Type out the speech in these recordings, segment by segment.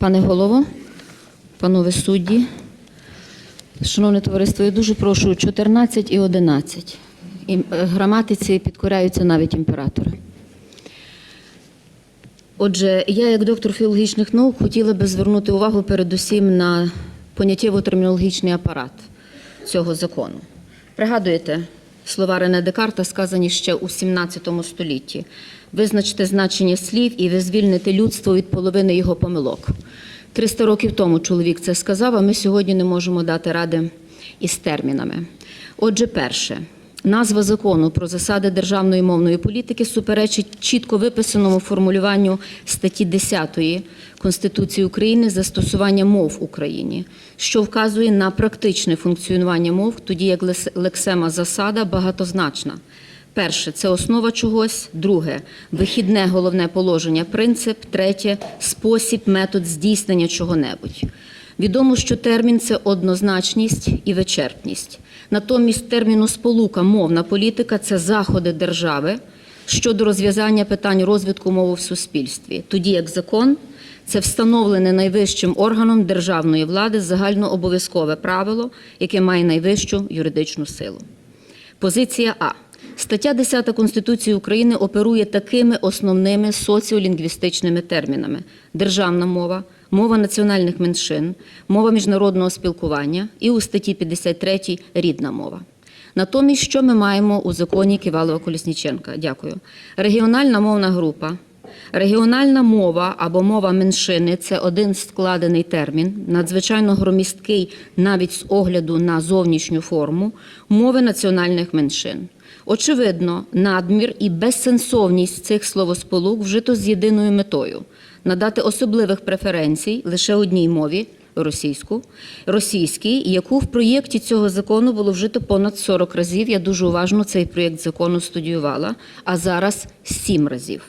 Пане голово, панове судді, шановне товариство, я дуже прошу 14 і 11. І е, граматиці підкоряються навіть імператори. Отже, я, як доктор філологічних наук, хотіла би звернути увагу передусім на поняттєво-термінологічний апарат цього закону. Пригадуєте, слова Рене Декарта сказані ще у 17 столітті. Визначте значення слів і ви звільните людство від половини його помилок. 300 років тому чоловік це сказав, а ми сьогодні не можемо дати ради із термінами. Отже, перше. Назва закону про засади державної мовної політики суперечить чітко виписаному формулюванню статті 10 Конституції України застосування мов в Україні, що вказує на практичне функціонування мов, тоді як лексема засада багатозначна. Перше це основа чогось. Друге вихідне головне положення, принцип. Третє спосіб, метод здійснення чого-небудь. Відомо, що термін це однозначність і вичерпність. Натомість терміну сполука мовна політика це заходи держави щодо розв'язання питань розвитку мови в суспільстві, тоді як закон це встановлене найвищим органом державної влади загальнообов'язкове правило, яке має найвищу юридичну силу. Позиція А. Стаття 10 Конституції України оперує такими основними соціолінгвістичними термінами: державна мова, мова національних меншин, мова міжнародного спілкування і у статті 53 рідна мова. Натомість, що ми маємо у законі Ківалова Колісніченка? Дякую. Регіональна мовна група. Регіональна мова або мова меншини це один складений термін, надзвичайно громісткий навіть з огляду на зовнішню форму мови національних меншин. Очевидно, надмір і безсенсовність цих словосполук вжито з єдиною метою надати особливих преференцій лише одній мові російську, російській, яку в проєкті цього закону було вжито понад 40 разів. Я дуже уважно цей проєкт закону студіювала, а зараз 7 разів.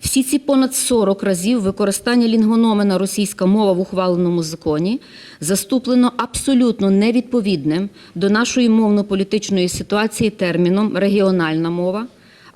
Всі ці понад 40 разів використання лінгономена російська мова в ухваленому законі заступлено абсолютно невідповідним до нашої мовно-політичної ситуації терміном регіональна мова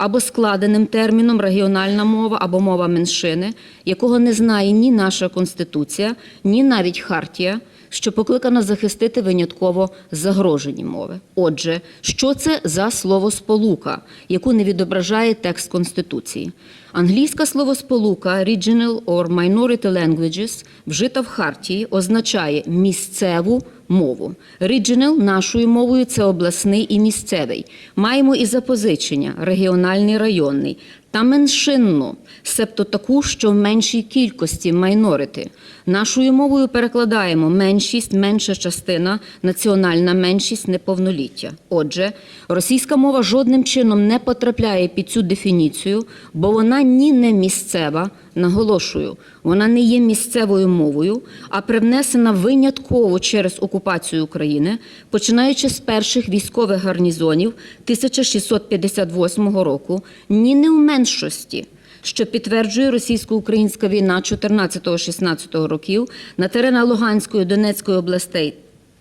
або складеним терміном регіональна мова або мова меншини, якого не знає ні наша конституція, ні навіть хартія, що покликана захистити винятково загрожені мови. Отже, що це за словосполука, яку не відображає текст конституції? Англійська словосполука regional or minority languages, вжита в хартії, означає місцеву мову. Regional нашою мовою це обласний і місцевий. Маємо і запозичення регіональний, районний та меншинну, себто таку, що в меншій кількості майнорити. Нашою мовою перекладаємо меншість, менша частина, національна меншість, неповноліття. Отже, російська мова жодним чином не потрапляє під цю дефініцію, бо вона ні не місцева, наголошую, вона не є місцевою мовою, а привнесена винятково через окупацію України, починаючи з перших військових гарнізонів 1658 року, ні не в меншості що підтверджує російсько-українська війна 14-16 років на теренах Луганської, Донецької областей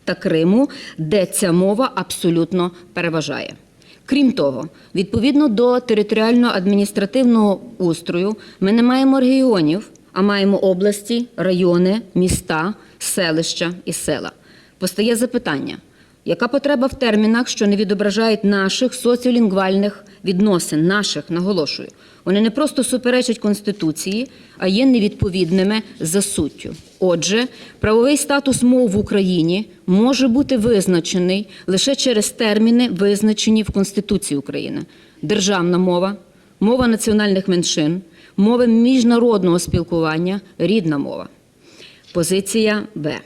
та Криму, де ця мова абсолютно переважає. Крім того, відповідно до територіально-адміністративного устрою, ми не маємо регіонів, а маємо області, райони, міста, селища і села. Постає запитання. Яка потреба в термінах, що не відображають наших соціолінгвальних відносин, наших, наголошую? Вони не просто суперечать Конституції, а є невідповідними за суттю. Отже, правовий статус мов в Україні може бути визначений лише через терміни, визначені в Конституції України: державна мова, мова національних меншин, мови міжнародного спілкування, рідна мова. Позиція Б.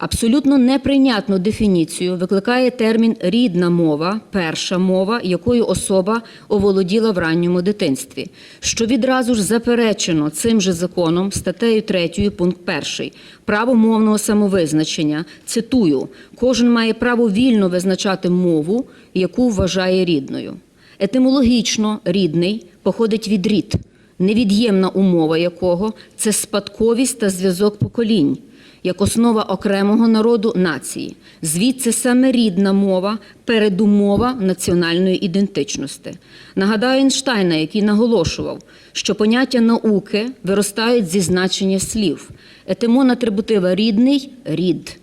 Абсолютно неприйнятну дефініцію викликає термін рідна мова, перша мова, якою особа оволоділа в ранньому дитинстві, що відразу ж заперечено цим же законом, статтею 3, пункт 1, право мовного самовизначення. Цитую: кожен має право вільно визначати мову, яку вважає рідною. Етимологічно рідний походить від рід невід'ємна умова якого це спадковість та зв'язок поколінь як основа окремого народу нації. Звідси саме рідна мова передумова національної ідентичності. Нагадаю Ейнштейна, який наголошував, що поняття науки виростають зі значення слів. Етимон атрибутива рідний рід.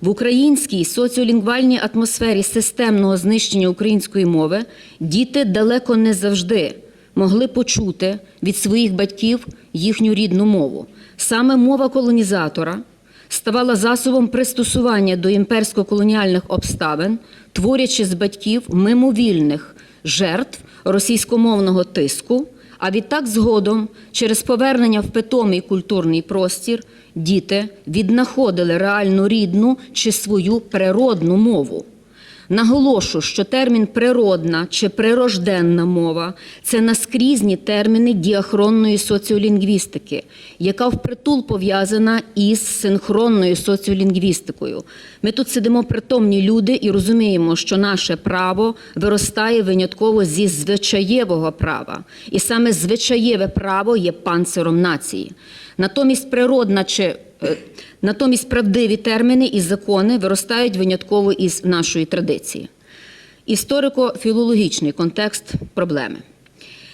В українській соціолінгвальній атмосфері системного знищення української мови діти далеко не завжди могли почути від своїх батьків їхню рідну мову. Саме мова колонізатора ставала засобом пристосування до імперсько-колоніальних обставин, творячи з батьків мимовільних жертв російськомовного тиску. А відтак згодом, через повернення в питомий культурний простір, діти віднаходили реальну рідну чи свою природну мову. Наголошу, що термін природна чи прирожденна мова це наскрізні терміни діахронної соціолінгвістики, яка впритул пов'язана із синхронною соціолінгвістикою. Ми тут сидимо притомні люди і розуміємо, що наше право виростає винятково зі звичаєвого права, і саме звичаєве право є панциром нації. Натомість природна чи Натомість правдиві терміни і закони виростають винятково із нашої традиції. Історико-філологічний контекст проблеми.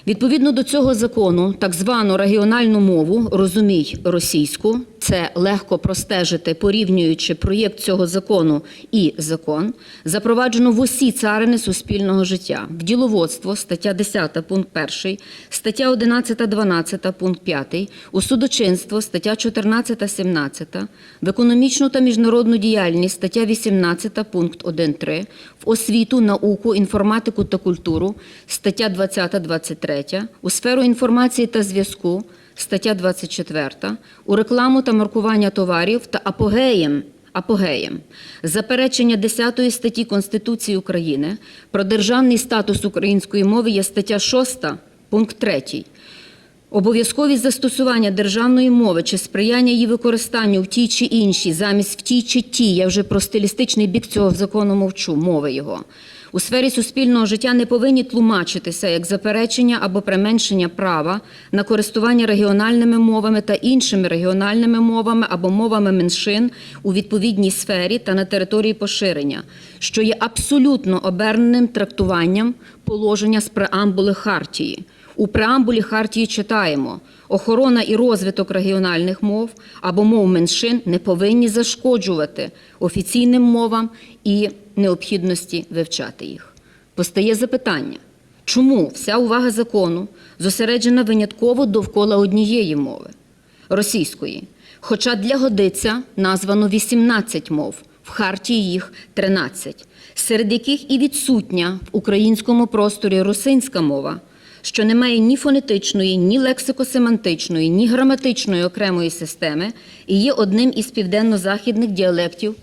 Відповідно до цього закону, так звану регіональну мову розумій російську, це легко простежити, порівнюючи проєкт цього закону і закон, запроваджено в усі царини суспільного життя: в діловодство, стаття 10, пункт 1, стаття 11, 12, пункт 5, у судочинство, стаття 14, 17, в економічну та міжнародну діяльність, стаття 18, пункт 1, 3, в освіту, науку, інформатику та культуру, стаття 20, 23, у сферу інформації та зв'язку, стаття 24, у рекламу та маркування товарів та апогеєм апогеєм. Заперечення 10 статті Конституції України про державний статус української мови є стаття 6, пункт 3. Обов'язковість застосування державної мови чи сприяння її використанню в тій чи іншій, замість в тій чи тій, я вже про стилістичний бік цього закону мовчу, мови його. У сфері суспільного життя не повинні тлумачитися як заперечення або применшення права на користування регіональними мовами та іншими регіональними мовами або мовами меншин у відповідній сфері та на території поширення, що є абсолютно оберненим трактуванням положення з преамбули Хартії. У преамбулі Хартії читаємо: охорона і розвиток регіональних мов або мов меншин не повинні зашкоджувати офіційним мовам і необхідності вивчати їх. Постає запитання, чому вся увага закону зосереджена винятково довкола однієї мови російської, хоча для годиця названо 18 мов, в Хартії їх 13, серед яких і відсутня в українському просторі русинська мова що не має ні фонетичної, ні лексико-семантичної, ні граматичної окремої системи і є одним із південно-західних діалектів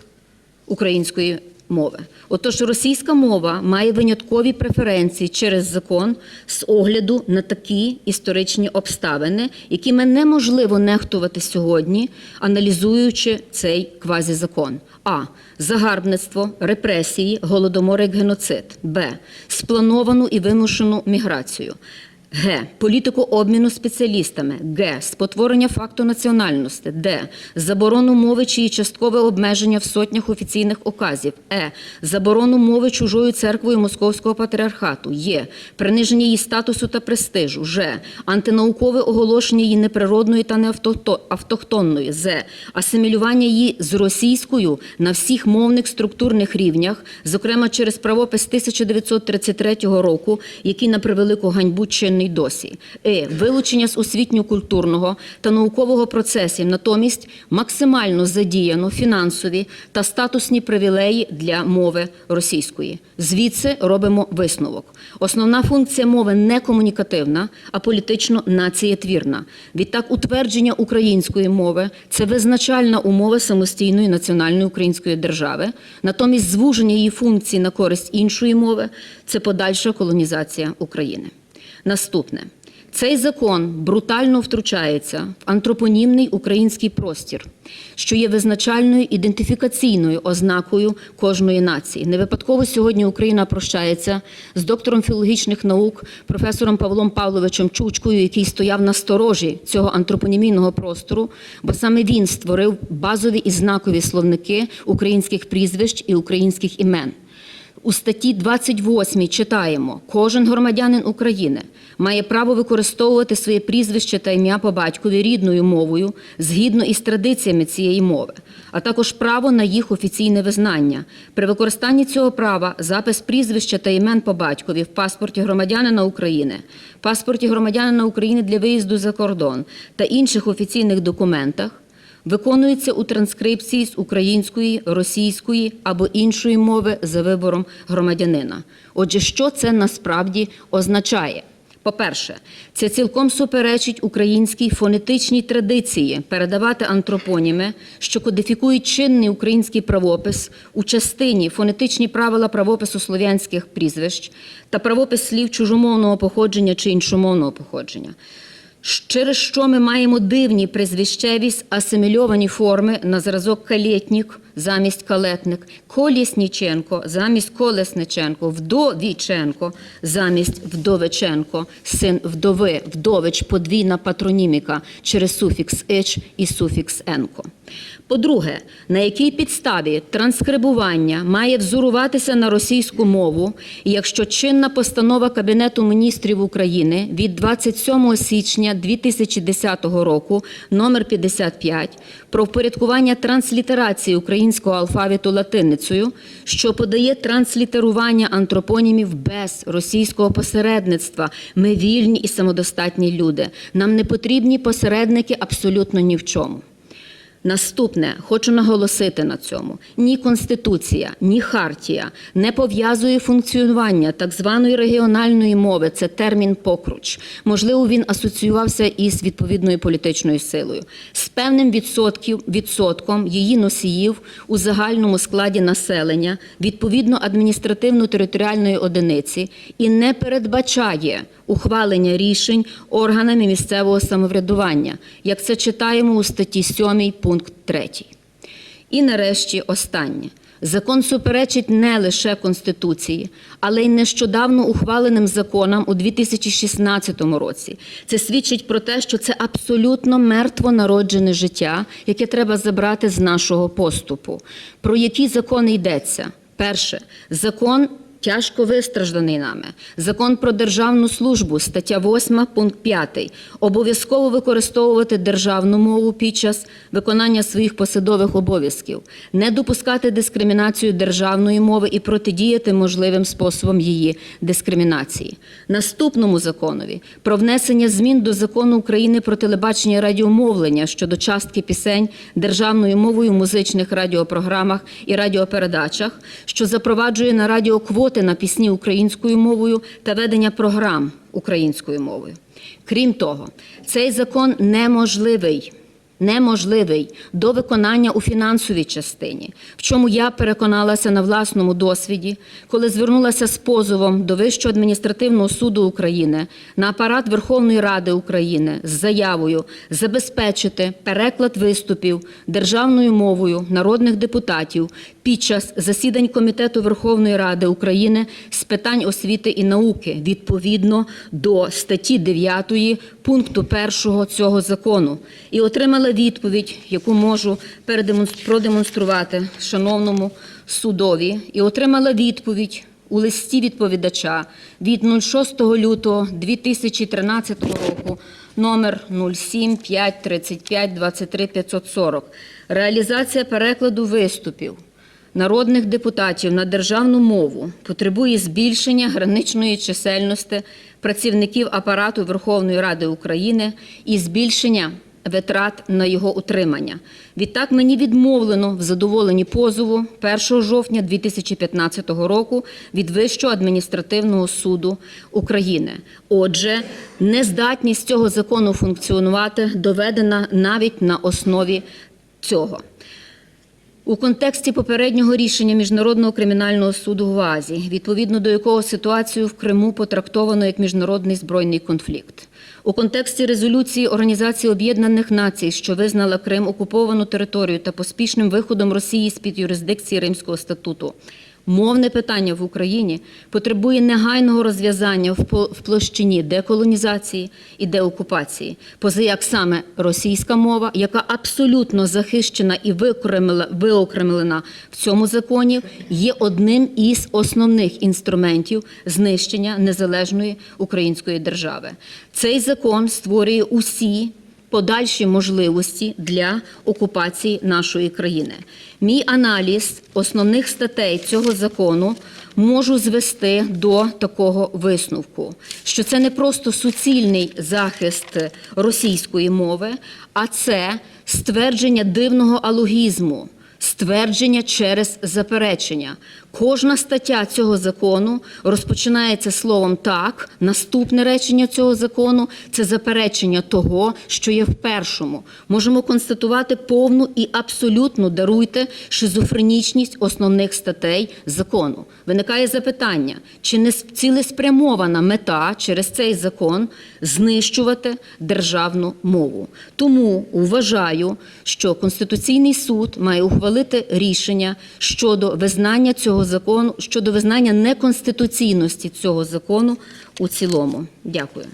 української мови. Отож, російська мова має виняткові преференції через закон з огляду на такі історичні обставини, якими неможливо нехтувати сьогодні, аналізуючи цей квазізакон. А. Загарбництво, репресії, голодомор як геноцид. Б. Сплановану і вимушену міграцію. Г. Політику обміну спеціалістами. Г. Спотворення факту національності. Д. Заборону мови чи її часткове обмеження в сотнях офіційних указів. Е. Заборону мови чужою церквою Московського патріархату. Є. Приниження її статусу та престижу. Ж. Антинаукове оголошення її неприродної та неавтохтонної. З. Асимілювання її з російською на всіх мовних структурних рівнях, зокрема через правопис 1933 року, який на превелику ганьбу чинний досі. Е. Вилучення з освітньо-культурного та наукового процесів, натомість максимально задіяно фінансові та статусні привілеї для мови російської. Звідси робимо висновок. Основна функція мови не комунікативна, а політично націєтвірна. Відтак, утвердження української мови це визначальна умова самостійної національної української держави. Натомість звуження її функцій на користь іншої мови це подальша колонізація України. Наступне Цей закон брутально втручається в антропонімний український простір, що є визначальною ідентифікаційною ознакою кожної нації. Не випадково сьогодні Україна прощається з доктором філологічних наук, професором Павлом Павловичем Чучкою, який стояв на сторожі цього антропонімійного простору, бо саме він створив базові і знакові словники українських прізвищ і українських імен. У статті 28 читаємо: кожен громадянин України має право використовувати своє прізвище та ім'я по батькові рідною мовою згідно із традиціями цієї мови, а також право на їх офіційне визнання. При використанні цього права запис прізвища та імен по батькові в паспорті громадянина України, паспорті громадянина України для виїзду за кордон та інших офіційних документах виконується у транскрипції з української, російської або іншої мови за вибором громадянина. Отже, що це насправді означає? По-перше, це цілком суперечить українській фонетичній традиції передавати антропоніми, що кодифікують чинний український правопис у частині фонетичні правила правопису слов'янських прізвищ та правопис слів чужомовного походження чи іншомовного походження через що ми маємо дивні призвищеві асимільовані форми на зразок калєтнік замість калетник, Колісніченко замість Колесниченко, Вдовіченко замість Вдовиченко, син вдови, вдович, подвійна патроніміка через суфікс «еч» і суфікс «енко». По-друге, на якій підставі транскрибування має взоруватися на російську мову, якщо чинна постанова Кабінету міністрів України від 27 січня 2010 року номер 55 про впорядкування транслітерації українського алфавіту латиницею, що подає транслітерування антропонімів без російського посередництва. Ми вільні і самодостатні люди. Нам не потрібні посередники абсолютно ні в чому. Наступне хочу наголосити на цьому: ні конституція, ні хартія не пов'язує функціонування так званої регіональної мови. Це термін покруч. Можливо, він асоціювався із відповідною політичною силою, з певним відсотків, відсотком її носіїв у загальному складі населення відповідно адміністративно-територіальної одиниці і не передбачає ухвалення рішень органами місцевого самоврядування, як це читаємо у статті 7 пункт 3. І нарешті останнє. Закон суперечить не лише Конституції, але й нещодавно ухваленим законам у 2016 році. Це свідчить про те, що це абсолютно мертво народжене життя, яке треба забрати з нашого поступу. Про які закони йдеться? Перше, закон тяжко вистражданий нами. Закон про державну службу, стаття 8, пункт 5. Обов'язково використовувати державну мову під час виконання своїх посадових обов'язків, не допускати дискримінацію державної мови і протидіяти можливим способом її дискримінації. Наступному законові про внесення змін до закону України про телебачення радіомовлення щодо частки пісень державною мовою в музичних радіопрограмах і радіопередачах, що запроваджує на радіо квоти на пісні українською мовою та ведення програм українською мовою. Крім того, цей закон неможливий. Неможливий до виконання у фінансовій частині, в чому я переконалася на власному досвіді, коли звернулася з позовом до Вищого адміністративного суду України на апарат Верховної Ради України з заявою забезпечити переклад виступів державною мовою народних депутатів під час засідань Комітету Верховної Ради України з питань освіти і науки відповідно до статті 9 пункту 1 цього закону і отримала відповідь, яку можу продемонструвати шановному судові, і отримала відповідь у листі відповідача від 06 лютого 2013 року номер 07 5 35 23 540. Реалізація перекладу виступів народних депутатів на державну мову потребує збільшення граничної чисельності працівників апарату Верховної Ради України і збільшення витрат на його утримання. Відтак мені відмовлено в задоволенні позову 1 жовтня 2015 року від Вищого адміністративного суду України. Отже, нездатність цього закону функціонувати доведена навіть на основі цього. У контексті попереднього рішення Міжнародного кримінального суду в Азії, відповідно до якого ситуацію в Криму потрактовано як міжнародний збройний конфлікт. У контексті резолюції Організації Об'єднаних Націй, що визнала Крим окуповану територію та поспішним виходом Росії з-під юрисдикції Римського статуту. Мовне питання в Україні потребує негайного розв'язання в площині деколонізації і деокупації, позаяк саме російська мова, яка абсолютно захищена і виокремлена в цьому законі, є одним із основних інструментів знищення незалежної української держави. Цей закон створює усі подальші можливості для окупації нашої країни. Мій аналіз основних статей цього закону можу звести до такого висновку, що це не просто суцільний захист російської мови, а це ствердження дивного алогізму. Ствердження через заперечення. Кожна стаття цього закону розпочинається словом так. Наступне речення цього закону це заперечення того, що є в першому. Можемо констатувати повну і абсолютну даруйте шизофренічність основних статей закону. Виникає запитання, чи не цілеспрямована мета через цей закон знищувати державну мову. Тому вважаю, що Конституційний суд має ухвалити рішення щодо визнання закону, щодо визнання неконституційності цього закону у цілому. Дякую.